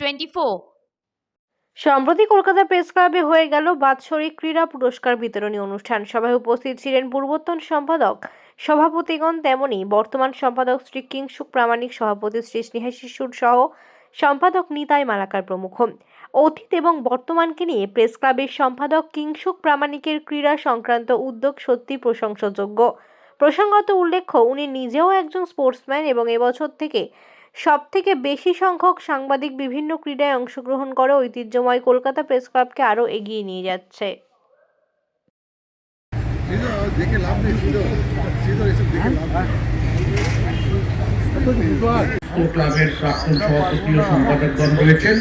Twenty সম্প্রতি Kolkata press ক্লাবে হয়ে গেল বাৎসরিক ক্রীড়া পুরস্কার বিতরণী অনুষ্ঠান। সভায় উপস্থিত ছিলেন পূর্বতন সম্পাদক, সভাপতিগণ তেমনি বর্তমান সম্পাদক শ্রী কিংসুক প্রামাণিক সভাপতি শ্রী স্নেহা শিশুর সহ সম্পাদক নিতাই মালাকার প্রমুখ। অতীত এবং বর্তমানকে নিয়ে প্রেস ক্লাবের সম্পাদক কিংসুক প্রামাণিকের ক্রীড়া সংক্রান্ত উদ্যোগ সত্যি প্রশংসাযোগ্য। প্রসঙ্গত উল্লেখ্য, উনি নিজেও একজন স্পোর্টসম্যান এবং এবছর থেকে সব থেকে বেশি সংখ্যক সাংবাদিক বিভিন্ন ক্রীড়ায় অংশগ্রহণ করে ঐতিহ্যময় কলকাতা প্রেস ক্লাবকে আরও এগিয়ে নিয়ে যাচ্ছে। ক্লাবের প্রাক্তন সভাপতি ও সম্পাদকগণ রয়েছেন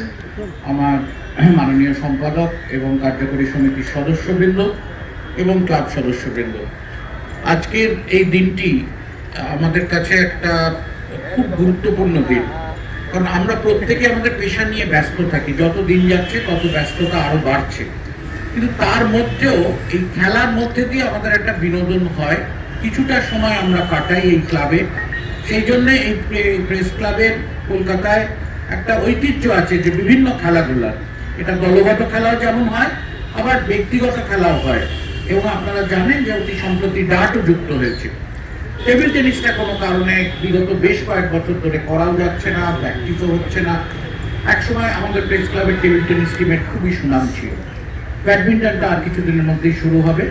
আমার মাননীয় সম্পাদক এবং কার্যকরী সমিতির সদস্যবৃন্দ এবং ক্লাব সদস্যবৃন্দ। আজকের এই দিনটি আমাদের কাছে একটা খুব গুরুত্বপূর্ণ দিন কারণ আমরা প্রত্যেকে আমাদের পেশা নিয়ে ব্যস্ত থাকি। যত দিন যাচ্ছে, তত ব্যস্ততা আরও বাড়ছে। কিন্তু তার মধ্যেও এই খেলার মধ্যে দিয়ে আমাদের একটা বিনোদন হয়। কিছুটা সময় আমরা কাটাই এই ক্লাবে। সেই জন্য এই প্রেস ক্লাবের কলকাতায় একটা ঐতিহ্য আছে যে বিভিন্ন খেলাধুলার। এটা দলগত খেলাও যেমন হয়, আবার ব্যক্তিগত খেলাও হয়। এবং আপনারা জানেন যে অতি সম্প্রতি ডাটও যুক্ত হয়েছে। টেবিল টেনিসটা কোনো কারণে বিগত বেশ কয়েক বছর ধরে করাও যাচ্ছে না প্র্যাকটিসও হচ্ছে না। একসময় আমাদের প্রেস ক্লাবের টেবিল টেনিস টিমের খুবই সুনাম ছিল। ব্যাডমিন্টনটা আর কিছুদিনের মধ্যেই শুরু হবে।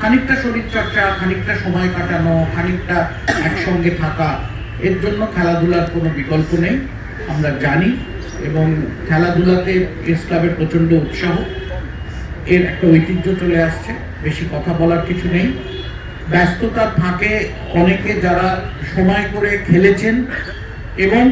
খানিকটা শরীরচর্চা, খানিকটা সময় কাটানো, খানিকটা একসঙ্গে থাকা, এর জন্য খেলাধুলার কোনো বিকল্প নেই, আমরা জানি। এবং খেলাধুলাতে প্রেস ক্লাবের প্রচণ্ড উৎসাহ। এর একটা ঐতিহ্য চলে আসছে, বেশি কথা বলার কিছু নেই। ব্যস্ততার থাকে অনেকে যারা সময় করে খেলেছেন এবং